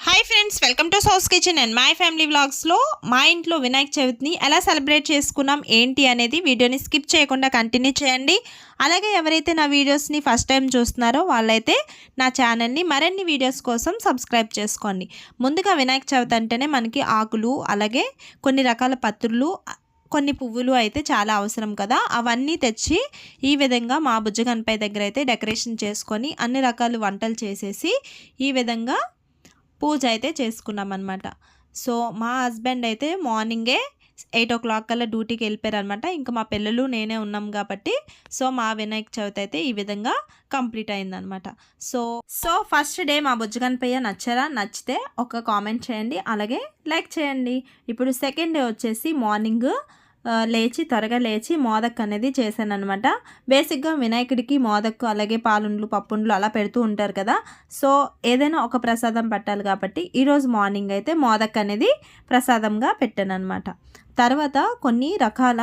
Hi friends welcome to sous kitchen and my family వ్లాగ్స్లో మా ఇంట్లో వినాయక చవితిని ఎలా సెలబ్రేట్ చేసుకున్నాం ఏంటి అనేది వీడియోని స్కిప్ చేయకుండా కంటిన్యూ చేయండి. అలాగే ఎవరైతే నా వీడియోస్ని ఫస్ట్ టైం చూస్తున్నారో వాళ్ళైతే నా ఛానల్ని మరిన్ని వీడియోస్ కోసం సబ్స్క్రైబ్ చేసుకోండి. ముందుగా వినాయక చవితి అంటేనే మనకి ఆకులు అలాగే కొన్ని రకాల పత్రులు కొన్ని పువ్వులు అయితే చాలా అవసరం కదా. అవన్నీ తెచ్చి ఈ విధంగా మా బుజ్జగన్పై దగ్గర అయితే డెకరేషన్ చేసుకొని అన్ని రకాల వంటలు చేసేసి ఈ విధంగా పూజ అయితే చేసుకున్నాం అనమాట సో మా హస్బెండ్ అయితే మార్నింగే ఎయిట్ ఓ క్లాక్ కల్లా డ్యూటీకి వెళ్ళిపోయారు అనమాట ఇంకా మా పిల్లలు నేనే ఉన్నాం కాబట్టి సో మా వినాయక చవితి అయితే ఈ విధంగా కంప్లీట్ అయిందనమాట సో సో ఫస్ట్ డే మా బుజ్జగన్పయ్య నచ్చరా? నచ్చితే ఒక కామెంట్ చేయండి. అలాగే లైక్ చేయండి. ఇప్పుడు సెకండ్ డే వచ్చేసి మార్నింగ్ లేచి త్వరగా లేచి మోదక్ అనేది చేశాను అనమాట బేసిక్గా వినాయకుడికి మోదక్ అలాగే పాలుండ్లు పప్పుండ్లు అలా పెడుతూ ఉంటారు కదా. సో ఏదైనా ఒక ప్రసాదం పెట్టాలి కాబట్టి ఈరోజు మార్నింగ్ అయితే మోదక్ అనేది ప్రసాదంగా పెట్టాను అనమాట తర్వాత కొన్ని రకాల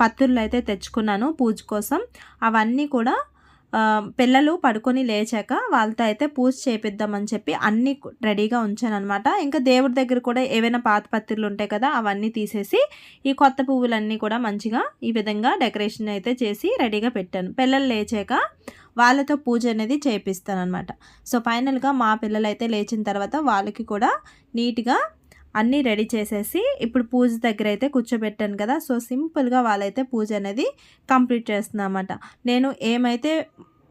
పత్తులు అయితే తెచ్చుకున్నాను పూజ కోసం. అవన్నీ కూడా పిల్లలు పడుకొని లేచాక వాళ్ళతో అయితే పూజ చేపిద్దామని చెప్పి అన్నీ రెడీగా ఉంచాను అనమాట ఇంకా దేవుడి దగ్గర కూడా ఏవైనా పాత పత్రులు ఉంటాయి కదా అవన్నీ తీసేసి ఈ కొత్త పువ్వులన్నీ కూడా మంచిగా ఈ విధంగా డెకరేషన్ అయితే చేసి రెడీగా పెట్టాను. పిల్లలు లేచాక వాళ్ళతో పూజ అనేది చేపిస్తాను అనమాట సో ఫైనల్గా మా పిల్లలు అయితే లేచిన తర్వాత వాళ్ళకి కూడా నీట్గా అన్నీ రెడీ చేసేసి ఇప్పుడు పూజ దగ్గర అయితే కూర్చోబెట్టాను కదా. సో సింపుల్గా వాళ్ళైతే పూజ అనేది కంప్లీట్ చేస్తుందన్నమాట నేను ఏమైతే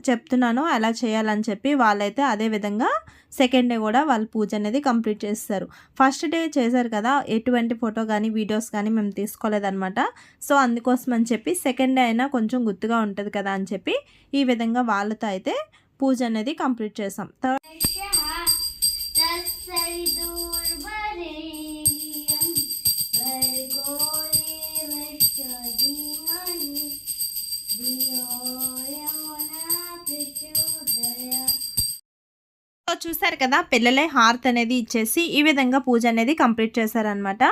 చెప్తున్నానో అలా చేయాలని చెప్పి వాళ్ళైతే అదే విధంగా సెకండ్ డే కూడా వాళ్ళు పూజ అనేది కంప్లీట్ చేస్తారు. ఫస్ట్ డే చేశారు కదా ఎటువంటి ఫోటో కానీ వీడియోస్ కానీ మేము తీసుకోలేదన్నమాట. సో అందుకోసం అని చెప్పి సెకండ్ డే అయినా కొంచెం గుర్తుగా ఉంటుంది కదా అని చెప్పి ఈ విధంగా వాళ్ళతో అయితే పూజ అనేది కంప్లీట్ చేసాం థర్డ్ చూసారు కదా పిల్లలే హార్త్ అనేది ఇచ్చేసి ఈ విధంగా పూజ అనేది కంప్లీట్ చేశారనమాట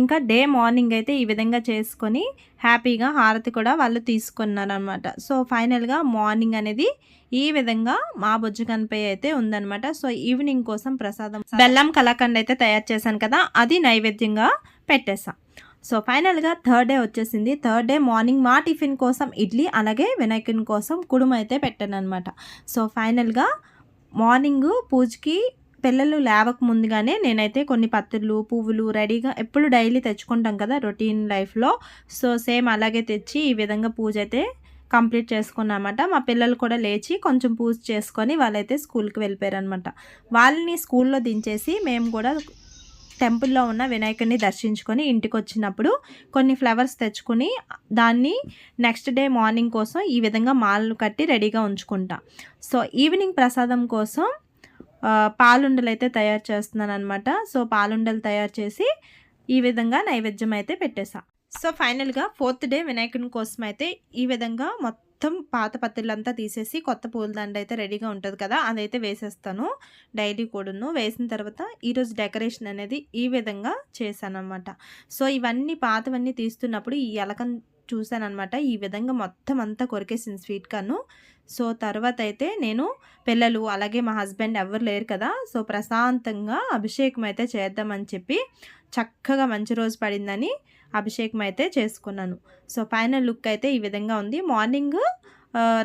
ఇంకా డే మార్నింగ్ అయితే ఈ విధంగా చేసుకొని హ్యాపీగా హారతి కూడా వాళ్ళు తీసుకున్నారనమాట సో ఫైనల్గా మార్నింగ్ అనేది ఈ విధంగా మా బుజ్జగన్పై అయితే ఉందన్నమాట. సో ఈవినింగ్ కోసం ప్రసాదం బెల్లం కలాకండ్ అయితే తయారు చేశాను కదా అది నైవేద్యంగా పెట్టేశాం. సో ఫైనల్గా థర్డ్ డే వచ్చేసింది. థర్డ్ డే మార్నింగ్ మా టిఫిన్ కోసం ఇడ్లీ అలాగే వినాయకుని కోసం కుడుమ అయితే పెట్టాను అనమాట సో ఫైనల్గా మార్నింగ్ పూజకి పిల్లలు లేవక ముందుగానే నేనైతే కొన్ని పత్రులు పువ్వులు రెడీగా ఎప్పుడు డైలీ తెచ్చుకుంటాం కదా రొటీన్ లైఫ్లో. సో సేమ్ అలాగే తెచ్చి ఈ విధంగా పూజ అయితే కంప్లీట్ చేసుకున్నామట మా పిల్లలు కూడా లేచి కొంచెం పూజ చేసుకొని వాళ్ళైతే స్కూల్కి వెళ్ళిపోయారు అనమాట వాళ్ళని స్కూల్లో దించేసి మేము కూడా టెంపుల్లో ఉన్న వినాయకుడిని దర్శించుకొని ఇంటికి వచ్చినప్పుడు కొన్ని ఫ్లవర్స్ తెచ్చుకొని దాన్ని నెక్స్ట్ డే మార్నింగ్ కోసం ఈ విధంగా మాలలు కట్టి రెడీగా ఉంచుకుంటా. సో ఈవినింగ్ ప్రసాదం కోసం పాలుండలు అయితే తయారు చేస్తున్నాను అనమాట సో పాలుండలు తయారు చేసి ఈ విధంగా నైవేద్యం అయితే పెట్టేశా సో ఫైనల్గా ఫోర్త్ డే వినాయకుని కోసం అయితే ఈ విధంగా మొత్తం మొత్తం పాత పత్రులంతా తీసేసి కొత్త పూలదండ అయితే రెడీగా ఉంటుంది కదా అదైతే వేసేస్తాను. డైలీ కూడాను వేసిన తర్వాత ఈరోజు డెకరేషన్ అనేది ఈ విధంగా చేశాను అనమాట సో ఇవన్నీ పాతవన్నీ తీస్తున్నప్పుడు ఈ ఎలకం చూశానమాట ఈ విధంగా మొత్తం అంతా కొరికేసింది స్వీట్ కాను. సో తర్వాత అయితే నేను పిల్లలు అలాగే మా హస్బెండ్ ఎవరు లేరు కదా సో ప్రశాంతంగా అభిషేకం అయితే చేద్దామని చెప్పి చక్కగా మంచి రోజు పడిందని అభిషేకం అయితే చేసుకున్నాను. సో ఫైనల్ లుక్ అయితే ఈ విధంగా ఉంది. మార్నింగ్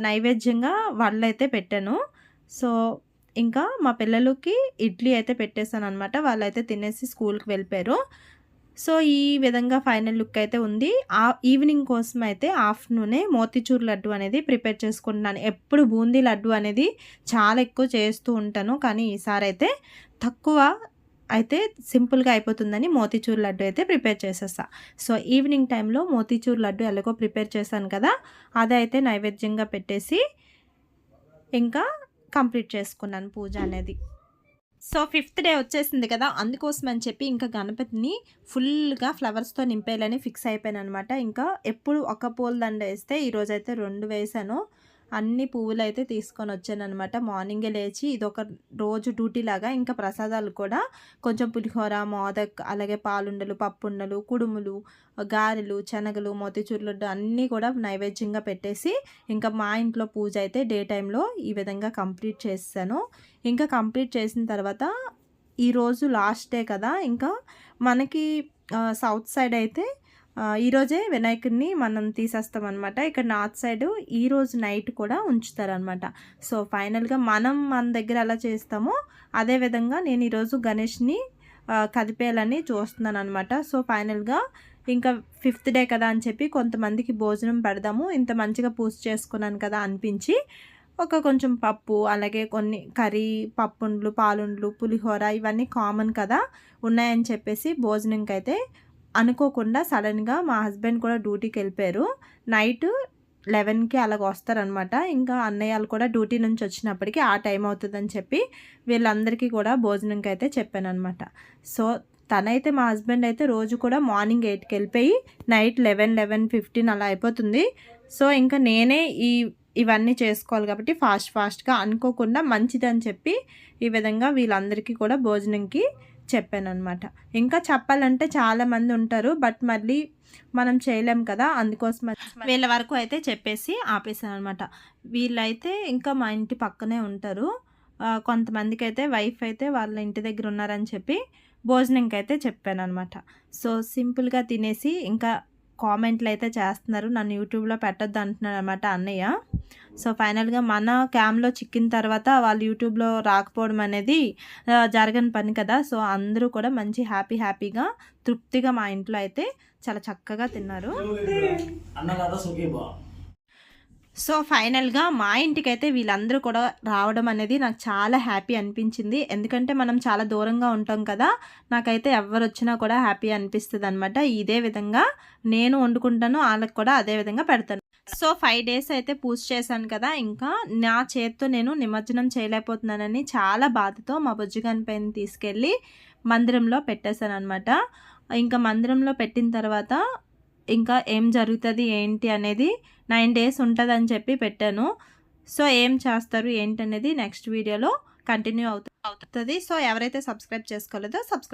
నైవేద్యంగా వాళ్ళు అయితే పెట్టాను. సో ఇంకా మా పిల్లలకి ఇడ్లీ అయితే పెట్టేశాను అనమాట వాళ్ళైతే తినేసి స్కూల్కి వెళ్ళిపోయారు. సో ఈ విధంగా ఫైనల్ లుక్ అయితే ఉంది. ఆ ఈవినింగ్ కోసం అయితే ఆఫ్టర్నూనే మోతిచూర్ లడ్డు అనేది ప్రిపేర్ చేసుకుంటున్నాను. ఎప్పుడు బూందీ లడ్డు అనేది చాలా ఎక్కువ చేస్తూ ఉంటాను. కానీ ఈసారి అయితే తక్కువ అయితే సింపుల్గా అయిపోతుందని మోతిచూర్ లడ్డు అయితే ప్రిపేర్ చేసేస్తా. సో ఈవినింగ్ టైంలో మోతిచూర్ లడ్డు ఎలాగో ప్రిపేర్ చేశాను కదా అదైతే అయితే నైవేద్యంగా పెట్టేసి ఇంకా కంప్లీట్ చేసుకున్నాను పూజ అనేది. సో ఫిఫ్త్ డే వచ్చేసింది కదా అందుకోసం అని చెప్పి ఇంకా గణపతిని ఫుల్గా ఫ్లవర్స్తో నింపేయాలని ఫిక్స్ అయిపోయాను అనమాట ఇంకా ఎప్పుడు ఒక పూల దండ వేస్తే ఈరోజైతే రెండు వేసాను. అన్ని పువ్వులు అయితే తీసుకొని వచ్చాను అనమాట మార్నింగే లేచి ఇది ఒక రోజు డ్యూటీ లాగా ఇంకా ప్రసాదాలు కూడా కొంచెం పులిహోర మోదక్ అలాగే పాలుండలు పప్పుండలు కుడుములు గారెలు శనగలు మోతిచూర్ లడ్డు అన్నీ కూడా నైవేద్యంగా పెట్టేసి ఇంకా మా ఇంట్లో పూజ అయితే డే టైంలో ఈ విధంగా కంప్లీట్ చేస్తాను. ఇంకా కంప్లీట్ చేసిన తర్వాత ఈరోజు లాస్ట్ డే కదా ఇంకా మనకి సౌత్ సైడ్ అయితే ఈరోజే వినాయకుడిని మనం తీసేస్తాం అనమాట ఇక్కడ నార్త్ సైడ్ ఈరోజు నైట్ కూడా ఉంచుతారనమాట సో ఫైనల్గా మనం మన దగ్గర ఎలా చేస్తామో అదే విధంగా నేను ఈరోజు గణేష్ని కదిపేయాలని చూస్తున్నాను అనమాట సో ఫైనల్గా ఇంకా ఫిఫ్త్ డే కదా అని చెప్పి కొంతమందికి భోజనం పెడదాము. ఇంత మంచిగా పూజ చేసుకున్నాను కదా అనిపించి ఒక కొంచెం పప్పు అలాగే కొన్ని కర్రీ పప్పుండ్లు పాలుండ్లు పులిహోర ఇవన్నీ కామన్ కదా ఉన్నాయని చెప్పేసి భోజనంకైతే అనుకోకుండా సడన్గా మా హస్బెండ్ కూడా డ్యూటీకి వెళ్ళిపోయారు. నైట్ లెవెన్కి అలాగ వస్తారనమాట ఇంకా అన్నయ్యలు కూడా డ్యూటీ నుంచి వచ్చినప్పటికీ ఆ టైం అవుతుందని చెప్పి వీళ్ళందరికీ కూడా భోజనంకి అయితే చెప్పాను అనమాట సో తనైతే మా హస్బెండ్ అయితే రోజు కూడా మార్నింగ్ ఎయిట్కి వెళ్ళిపోయి నైట్ లెవెన్ లెవెన్ ఫిఫ్టీన్ అలా అయిపోతుంది. సో ఇంకా నేనే ఈ ఇవన్నీ చేసుకోవాలి కాబట్టి ఫాస్ట్ ఫాస్ట్గా అనుకోకుండా మంచిదని చెప్పి ఈ విధంగా వీళ్ళందరికీ కూడా భోజనంకి చెప్పాను అనమాట ఇంకా చెప్పాలంటే చాలా మంది ఉంటారు బట్ మళ్ళీ మనం చేయలేం కదా అందుకోసం వీళ్ళ వరకు అయితే చెప్పేసి ఆపేసాను అనమాట వీళ్ళైతే ఇంకా మా ఇంటి పక్కనే ఉంటారు. కొంతమందికి అయితే వైఫ్ అయితే వాళ్ళ ఇంటి దగ్గర ఉన్నారని చెప్పి భోజనంకి అయితే చెప్పాను అనమాట సో సింపుల్గా తినేసి ఇంకా కామెంట్లు అయితే చేస్తున్నారు. నన్ను యూట్యూబ్లో పెట్టద్దు అంటున్నారు అనమాట అన్నయ్య. సో ఫైనల్గా మన క్యామ్లో చిక్కిన తర్వాత వాళ్ళు యూట్యూబ్లో రాకపోవడం అనేది జరగని పని కదా. సో అందరూ కూడా మంచి హ్యాపీ హ్యాపీగా తృప్తిగా మా ఇంట్లో అయితే చాలా చక్కగా తిన్నారు. సో ఫైనల్గా మా ఇంటికైతే వీళ్ళందరూ కూడా రావడం అనేది నాకు చాలా హ్యాపీ అనిపించింది. ఎందుకంటే మనం చాలా దూరంగా ఉంటాం కదా నాకైతే ఎవరు వచ్చినా కూడా హ్యాపీ అనిపిస్తుంది అనమాట ఇదే విధంగా నేను వండుకుంటాను వాళ్ళకి కూడా అదే విధంగా పెడతాను. సో ఫైవ్ డేస్ అయితే పూజ చేశాను కదా ఇంకా నా చేత్తో నేను నిమజ్జనం చేయలేకపోతున్నానని చాలా బాధతో మా బుజ్జిగాని పైన తీసుకెళ్ళి మందిరంలో పెట్టేశాను అనమాట ఇంకా మందిరంలో పెట్టిన తర్వాత ఇంకా ఏం జరుగుతుంది ఏంటి అనేది నైన్ డేస్ ఉంటుందని చెప్పి పెట్టాను. సో ఏం చేస్తారు ఏంటి అనేది నెక్స్ట్ వీడియోలో కంటిన్యూ అవుతుంది. సో ఎవరైతే సబ్స్క్రైబ్ చేసుకోలేదో సబ్స్క్రైబ్